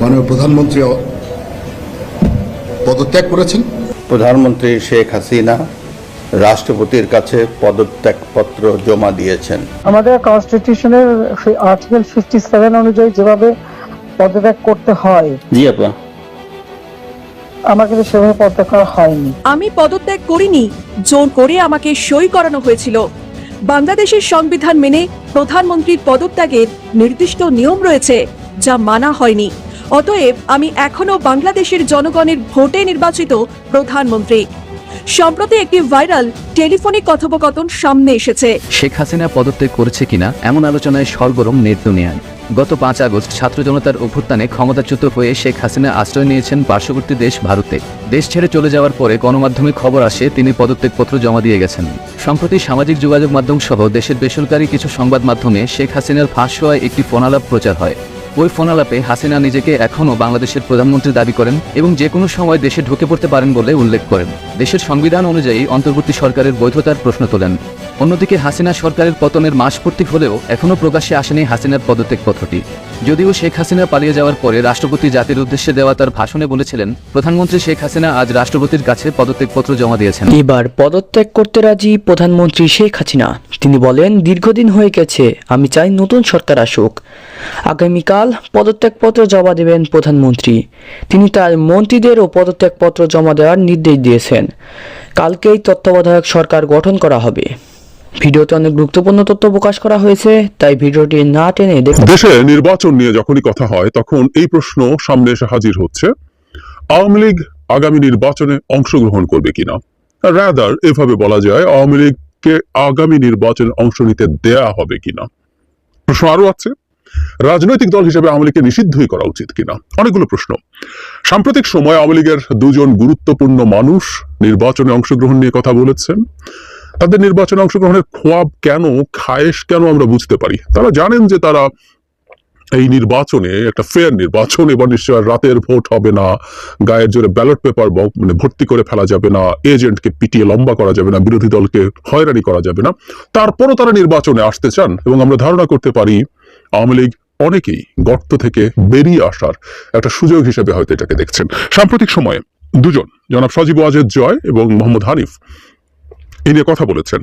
মাননীয় প্রধানমন্ত্রী পদত্যাগ করেছেন। প্রধানমন্ত্রী শেখ হাসিনা রাষ্ট্রপতির কাছে পদত্যাগপত্র জমা দিয়েছেন। আমাদের কনস্টিটিউশনের আর্টিকেল ফিফটি সেভেন অনুযায়ী যেভাবে পদত্যাগ করতে হয় জি আপা। আমার কিন্তু সেভাবে পদত্যাগ করা হয়নি। আমি পদত্যাগ করিনি জোর করে আমাকে সই করানো হয়েছিল। বাংলাদেশের সংবিধান মেনে প্রধানমন্ত্রীর পদত্যাগের নির্দিষ্ট নিয়ম রয়েছে যা মানা হয়নি। অতএব আমি এখনও বাংলাদেশের জনগণের ভোটে নির্বাচিত প্রধানমন্ত্রী। সম্প্রতি একটি ভাইরাল টেলিফোনিক কথোপকথন সামনে এসেছে। শেখ হাসিনা পদত্যাগ করেছে কিনা এমন আলোচনায় সরগরম নেট দুনিয়ায় গত পাঁচ আগস্ট ছাত্র জনতার অভ্যুত্থানে ক্ষমতাচ্যুত হয়ে শেখ হাসিনা আশ্রয় নিয়েছেন পার্শ্ববর্তী দেশ ভারতে। দেশ ছেড়ে চলে যাওয়ার পরে গণমাধ্যমে খবর আসে তিনি পদত্যাগপত্র জমা দিয়ে গেছেন। সম্প্রতি সামাজিক যোগাযোগ মাধ্যম সহ দেশের বেসরকারি কিছু সংবাদ মাধ্যমে শেখ হাসিনার ফাঁস হওয়ায় একটি ফোনালাপ প্রচার হয়। ওই ফোনালাপে হাসিনা নিজেকে এখনও বাংলাদেশের প্রধানমন্ত্রী দাবি করেন এবং যে কোনো সময় দেশে ঢুকে পড়তে পারেন বলে উল্লেখ করেন। দেশের সংবিধান অনুযায়ী অন্তর্বর্তী সরকারের বৈধতার প্রশ্ন তোলেন। অন্যদিকে হাসিনা সরকারের পতনের মাস পূর্তি হলেও এখনও প্রকাশ্যে আসেনি হাসিনার পদত্যাগ পদত্যাগপত্রটি যদিও শেখ হাসিনা পালিয়ে যাওয়ার পরে রাষ্ট্রপতি জাতির উদ্দেশ্যে দেওয়া তার ভাষণে বলেছিলেন, প্রধানমন্ত্রী শেখ হাসিনা আজ রাষ্ট্রপতির কাছে পদত্যাগপত্র জমা দিয়েছেন। এবার পদত্যাগ করতে রাজি প্রধানমন্ত্রী শেখ হাসিনা। তিনি বলেন, দীর্ঘদিন হয়ে গেছে, আমি চাই নতুন সরকার আসুক। আগামীকাল পদত্যাগপত্র জমা দেবেন প্রধানমন্ত্রী। তিনি তার মন্ত্রীদেরও পদত্যাগপত্র জমা দেওয়ার নির্দেশ দিয়েছেন। কালকেই তত্ত্বাবধায়ক সরকার গঠন করা হবে। ভিডিওতে অনেক গুরুত্বপূর্ণ তথ্য প্রকাশ করা হয়েছে, তাই ভিডিওটি না টেনে দেশে নির্বাচন নিয়ে যখনই কথা হয়, তখন এই প্রশ্ন সামনে এসে হাজির হচ্ছে, আওয়ামী লীগ আগামী নির্বাচনে অংশগ্রহণ করবে কিনা? রাদার এভাবে বলা যায়, আওয়ামী লীগকে আগামী নির্বাচনে অংশ নিতে দেয়া হবে কিনা? প্রশ্ন আরও আছে, রাজনৈতিক দল হিসেবে আওয়ামী লীগকে নিষিদ্ধই করা উচিত কিনা? অনেকগুলো প্রশ্ন। সাম্প্রতিক সময় আওয়ামী লীগের দুজন গুরুত্বপূর্ণ মানুষ নির্বাচনে অংশগ্রহণ নিয়ে কথা বলেছেন। তাদের নির্বাচনে অংশগ্রহণের খোয়াব কেন, খায়েশ কেন আমরা বুঝতে পারি? তারা জানেন যে তারা এই নির্বাচনে, একটা ফেয়ার নির্বাচন, এবার নিশ্চয় রাতের ভোট হবে না, গায়ের জোরে ব্যালট পেপার মানে ভর্তি করে ফেলা যাবে না এজেন্টকে পিটিয়ে লম্বা করা যাবে না, বিরোধী দলকে হয়রানি করা যাবে না। তারপরও তারা নির্বাচনে আসতে চান এবং আমরা ধারণা করতে পারি আওয়ামী লীগ অনেকেই গর্ত থেকে বেরিয়ে আসার একটা সুযোগ হিসেবে হয়তো এটাকে দেখছেন। সাম্প্রতিক সময়ে দুজন, জনাব সজীব ওয়াজেদ জয় এবং মোহাম্মদ হানিফ। এ নিয়ে কথা বলেছেন।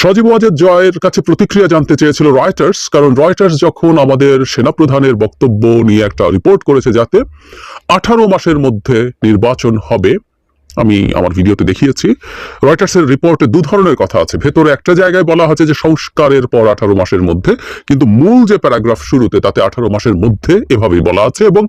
সজীব ওয়াজেদ জয়ের কাছে প্রতিক্রিয়া জানতে চেয়েছিল রয়টার্স, কারণ রয়টার্স যখন আমাদের সেনাপ্রধানের বক্তব্য নিয়ে একটা রিপোর্ট করেছে যাতে আঠারো মাসের মধ্যে নির্বাচন হবে, আমি আমার ভিডিওতে দেখিয়েছি। রয়টার্সের রিপোর্টে দু ধরনের কথা আছে। ভেতরে একটা জায়গায় বলা হচ্ছে যে সংস্কারের পর আঠারো মাসের মধ্যে, কিন্তু মূল যে প্যারাগ্রাফ শুরুতে তাতে আঠারো মাসের মধ্যে এভাবেই বলা আছে এবং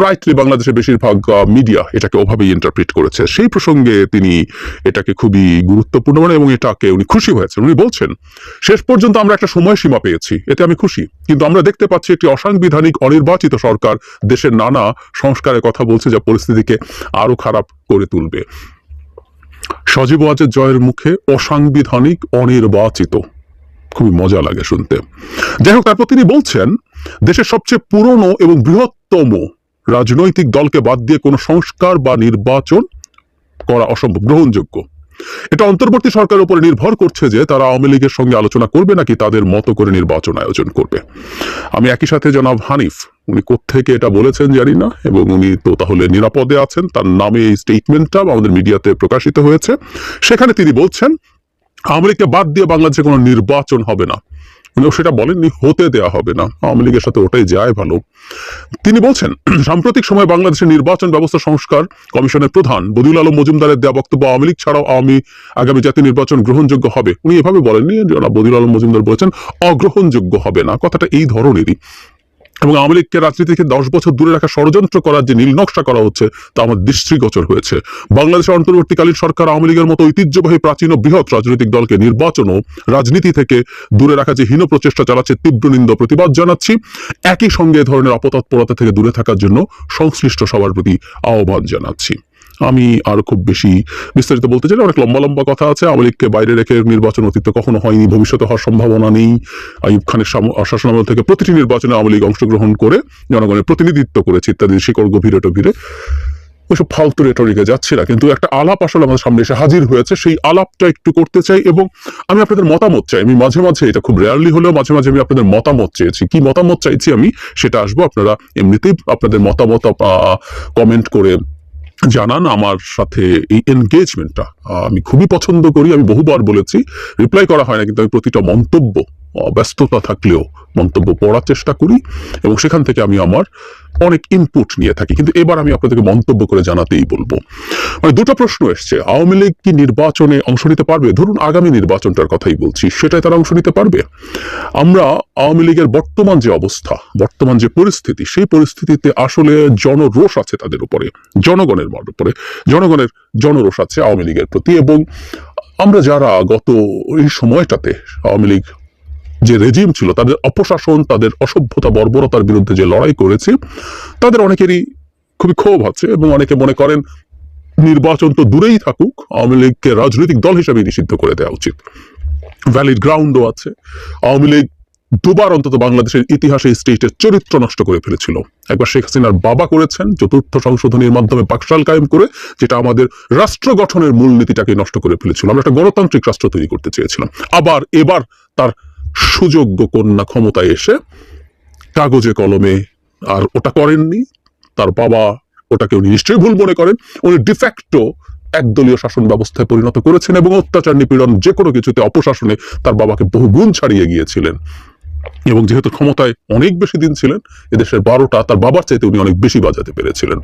রাইটলি বাংলাদেশের বেশিরভাগ মিডিয়া এটাকে ওভাবেই ইন্টারপ্রিট করেছে। সেই প্রসঙ্গে তিনি এটাকে খুবই গুরুত্বপূর্ণ মনে এবং এটাকে উনি খুশি হয়েছেন। উনি বলছেন, শেষ পর্যন্ত আমরা একটা সময়সীমা পেয়েছি, এতে আমি খুশি। কিন্তু আমরা দেখতে পাচ্ছি একটি অসাংবিধানিক, অনির্বাচিত সরকার দেশের নানা সংস্কারের কথা বলছে যা পরিস্থিতিকে আরও খারাপ করে তুলবে। সজীব ওয়াজের জয়ের মুখে অসাংবিধানিক, অনির্বাচিত। খুবই মজা লাগে শুনতে। যাই হোক, তারপর তিনি বলছেন, দেশের সবচেয়ে পুরনো এবং বৃহত্তম রাজনৈতিক দলকে বাদ দিয়ে কোনো সংস্কার বা নির্বাচন করা অসম্ভব, গ্রহণযোগ্য। এটা অন্তর্বর্তী সরকারের উপরে নির্ভর করছে যে তারা আওয়ামী লীগের সঙ্গে আলোচনা করবে নাকি তাদের মতো করে নির্বাচন আয়োজন করবে। আমি একই সাথে জনাব হানিফ, উনি কোত্থেকে এটা বলেছেন জানি না, এবং উনি তো তাহলে নিরাপদে আছেন, তার নামে এই স্টেটমেন্টটা আমাদের মিডিয়াতে প্রকাশিত হয়েছে। সেখানে তিনি বলছেন, আওয়ামী লীগকে বাদ দিয়ে বাংলাদেশে কোনো নির্বাচন হবে না। উনিও সেটা বলেননি, হতে দেয়া হবে না। আওয়ামী লীগের সাথে ওটাই যায় ভালো। তিনি বলছেন, সাম্প্রতিক সময়ে বাংলাদেশের নির্বাচন ব্যবস্থা সংস্কার কমিশনের প্রধান বদিউল আলম মজুমদারের দেওয়া বক্তব্য আওয়ামী লীগ ছাড়াও আওয়ামী আগামী জাতীয় নির্বাচন গ্রহণযোগ্য হবে। উনি এভাবে বলেননি বদিউল আলম মজুমদার বলেছেন, অগ্রহণযোগ্য হবে না। কথাটা এই ধরনেরই। এবং আওয়ামী লীগকে রাজনীতি থেকে দশ বছর দূরে রাখা ষড়যন্ত্র করার যে নীলনকশা করা হচ্ছে, তা আমার দৃষ্টিগোচর হয়েছে। বাংলাদেশের অন্তর্বর্তীকালীন সরকার আওয়ামী লীগের মতো ঐতিহ্যবাহী, প্রাচীন ও বৃহৎ রাজনৈতিক দলকে নির্বাচন ও রাজনীতি থেকে দূরে রাখা যে হীন প্রচেষ্টা চালাচ্ছে, তীব্র নিন্দ প্রতিবাদ জানাচ্ছি। একই সঙ্গে ধরনের অপতৎপরতা থেকে দূরে থাকার জন্য সংশ্লিষ্ট সবার প্রতি আহ্বান জানাচ্ছি। আমি আরও খুব বেশি বিস্তারিত বলতে চাই, অনেক লম্বা লম্বা কথা আছে। আওয়ামী লীগকে বাইরে রেখে নির্বাচন অতীতে কখনো হয়নি, ভবিষ্যতে হওয়ার সম্ভাবনা নেই। আইয়ুব খানের শাসনামল থেকে প্রতিটি নির্বাচনে আওয়ামী লীগ অংশগ্রহণ করে জনগণের প্রতিনিধিত্ব করেছে ইত্যাদি শিকড় গভীরে টভীরে ওইসব ফালতু রেটরিকে যাচ্ছি না, কিন্তু একটা আলাপ আসলে আমাদের সামনে এসে হাজির হয়েছে, সেই আলাপটা একটু করতে চাই এবং আমি আপনাদের মতামত চাই। আমি মাঝে মাঝে এটা খুব রেয়ারলি হলেও মাঝে মাঝে আমি আপনাদের মতামত চেয়েছি। কি মতামত চাইছি আমি, সেটা আসব। আপনারা এমনিতেই আপনাদের মতামত কমেন্ট করে জানান আমার সাথে এই এনগেজমেন্টটা আমি খুবই পছন্দ করি, আমি বহুবার বলেছি রিপ্লাই করা হয় না, কিন্তু আমি প্রতিটা মন্তব্য ব্যস্ততা থাকলেও মন্তব্য পড়ার চেষ্টা করি এবং সেখান থেকে আমি আমার অনেক ইনপুট নিয়ে থাকি। কিন্তু এবার আমি আপনাদেরকে মন্তব্য করে জানাতেই বলব। মানে দুটো প্রশ্ন এসছে। আওয়ামী লীগ কি নির্বাচনে অংশ নিতে পারবে? ধরুন আগামী নির্বাচনটার কথাই বলছি। সেটাই তারা অংশ নিতে পারবে? আমরা আওয়ামী লীগের বর্তমান যে অবস্থা, বর্তমান যে পরিস্থিতি, সেই পরিস্থিতিতে আসলে জনরোষ আছে তাদের উপরে, জনগণের উপরে। জনগণের জনরোষ আছে আওয়ামী লীগের প্রতি এবং আমরা যারা গত এই সময়টাতে আওয়ামী লীগ যে রেজিম ছিল, তাদের অপশাসন, তাদের অসভ্যতা, বর্বরতার বিরুদ্ধে যে লড়াই করেছে, তাদের অনেকেরই খুবই ক্ষোভ আছে এবং অনেকে মনে করেন নির্বাচন তো দূরেই থাকুক, আওয়ামী লীগকে রাজনৈতিক দল হিসেবে নিষিদ্ধ করে দেওয়া উচিত। ভ্যালিড গ্রাউন্ডও আছে। আওয়ামী লীগ দুবার অন্তত বাংলাদেশের ইতিহাসে স্টেটের চরিত্র নষ্ট করে ফেলেছিল। একবার শেখ হাসিনার বাবা করেছেন চতুর্থ সংশোধনীর মাধ্যমে পাকশাল কায়েম করে, যেটা আমাদের রাষ্ট্র গঠনের মূলনীতিটাকে নষ্ট করে ফেলেছিল। আমরা একটা গণতান্ত্রিক রাষ্ট্র তৈরি করতে চেয়েছিলাম। আবার এবার তার সুযোগ্য কন্যা ক্ষমতায় এসে কাগজে কলমে আর ওটা করেননি, তার বাবা ওটাকে উনি নিশ্চয়ই ভুল মনে করেন, উনি ডিফ্যাক্টো একদলীয় শাসন ব্যবস্থায় পরিণত করেছেন এবং অত্যাচার, নিপীড়ন যে কোনো কিছুতে অপশাসনে তার বাবাকে বহু গুণ ছাড়িয়ে গিয়েছিলেন। এবং যেহেতু ক্ষমতায় অনেক বেশি দিন ছিলেন, এদেশের বারোটা তার বাবার চাইতে উনি অনেক বেশি বাজাতে পেরেছিলেন।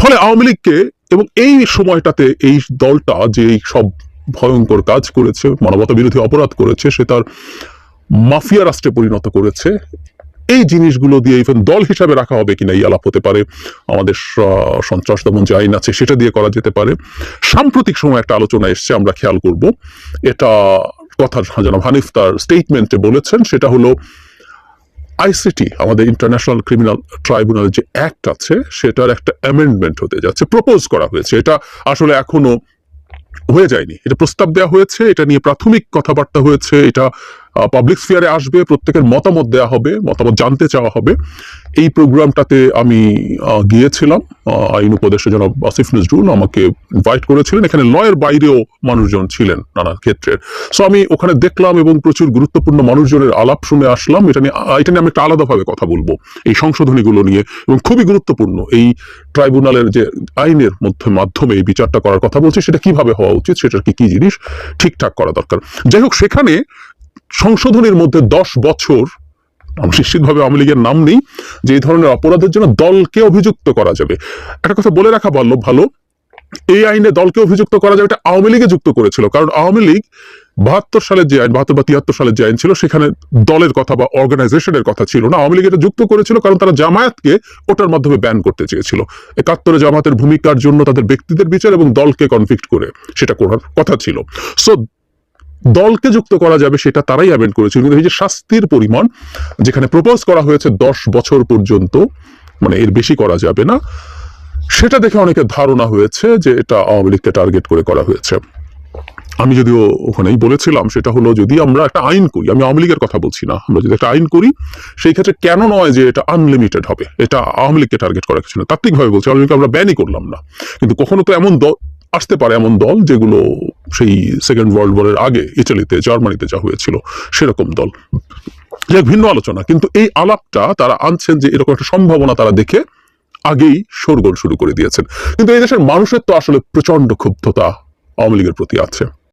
ফলে আওয়ামী লীগকে এবং এই সময়টাতে এই দলটা যে সব ভয়ঙ্কর কাজ করেছে মানবতা বিরোধী অপরাধ করেছে, সে তার মাফিয়া রাষ্ট্রে পরিণত করেছে। এই জিনিসগুলো দিয়ে ইভেন দল হিসাবে রাখা হবে কিনা এই আলাপ হতে পারে। আমাদের সন্ত্রাস দমন যে আইন আছে সেটা দিয়ে করা যেতে পারে। সাম্প্রতিক সময় একটা আলোচনা এসছে, আমরা খেয়াল করব। এটা কথা জনাব হানিফ তার স্টেটমেন্টে বলেছেন, সেটা হলো আইসিটি আমাদের ইন্টারন্যাশনাল ক্রিমিনাল ট্রাইব্যুনাল যে অ্যাক্ট আছে, সেটার একটা অ্যামেন্ডমেন্ট হতে যাচ্ছে প্রপোজ করা হয়েছে। এটা আসলে এখনও হয়ে যায়নি। এটা প্রস্তাব দেওয়া হয়েছে, এটা নিয়ে প্রাথমিক কথাবার্তা হয়েছে, এটা পাবলিক স্ফিয়ারে আসবে, প্রত্যেকের মতামত দেওয়া হবে, মতামত জানতে চাওয়া হবে। এই প্রোগ্রামটাতে আমি গিয়েছিলাম। আইন উপদেষ্টা জনাব আসিফ নজরুল আমাকে ইনভাইট করেছিলেন। এখানে লয়ের বাইরেও মানুষজন ছিলেন নানা ক্ষেত্রের সো আমি ওখানে দেখলাম এবং প্রচুর গুরুত্বপূর্ণ মানুষজনের আলাপ শুনে আসলাম। এটা নিয়ে এটা নিয়ে আমি একটা আলাদাভাবে কথা বলব এই সংশোধনীগুলো নিয়ে এবং খুবই গুরুত্বপূর্ণ। এই ট্রাইব্যুনালের যে আইনের মধ্যে, মাধ্যমে এই বিচারটা করার কথা বলছে, সেটা কীভাবে হওয়া উচিত, সেটার কি কি জিনিস ঠিকঠাক করা দরকার। যাই হোক, সেখানে সংশোধনীর মধ্যে দশ বছর নিশ্চিতভাবে আওয়ামী লীগের নাম নেই, যে এই ধরনের অপরাধের জন্য দলকে অভিযুক্ত করা যাবে। একটা কথা বলে রাখা ভালো ভালো। এই আইনে দলকে অভিযুক্ত করা যাবে, এটা আওয়ামী লীগে যুক্ত করেছিল। কারণ আওয়ামী লীগ বাহাত্তর সালের যে আইন, বাহাত্তর বা তিয়াত্তর সালের যে আইন ছিল, সেখানে দলের কথা বা অর্গানাইজেশনের কথা ছিল না। আওয়ামী লীগ এটা যুক্ত করেছিল কারণ তারা জামায়াতকে ওটার মাধ্যমে ব্যান করতে চেয়েছিল। একাত্তরে জামাতের ভূমিকার জন্য তাদের ব্যক্তিদের বিচার এবং দলকে কনফ্লিক্ট করে সেটা করার কথা ছিল। সো দলকে যুক্ত করা যাবে সেটা তারাই অ্যামেন্ড করেছিল কিন্তু এই যে শাস্তির পরিমাণ, যেখানে প্রপোজ করা হয়েছে দশ বছর পর্যন্ত মানে এর বেশি করা যাবে না, সেটা দেখে অনেকের ধারণা হয়েছে যে এটা আওয়ামী লীগকে টার্গেট করে করা হয়েছে। আমি যদিও ওখানেই বলেছিলাম, সেটা হলো যদি আমরা একটা আইন করি, আমি আওয়ামী লীগের কথা বলছি না, আমরা যদি একটা আইন করি, সেই ক্ষেত্রে কেন নয় যে এটা আনলিমিটেড হবে, এটা আওয়ামী লীগকে টার্গেট করা কিছু না। তাত্ত্বিকভাবে বলছি, আওয়ামী লীগকে আমরা ব্যানই করলাম না। কিন্তু কখনো তো এমন দল আসতে পারে এমন দল যেগুলো সেই সেকেন্ড ওয়ার্ল্ড ওয়ারের আগে ইটালিতে জার্মানিতে যা হয়েছিল, সেরকম দল। যাক, ভিন্ন আলোচনা। কিন্তু এই আলাপটা তারা আনছেন যে এরকম একটা সম্ভাবনা তারা দেখে আগেই শোরগোল শুরু করে দিয়েছেন। কিন্তু এই দেশের মানুষের তো আসলে প্রচণ্ড ক্ষুব্ধতা আওয়ামী লীগের প্রতি আছে।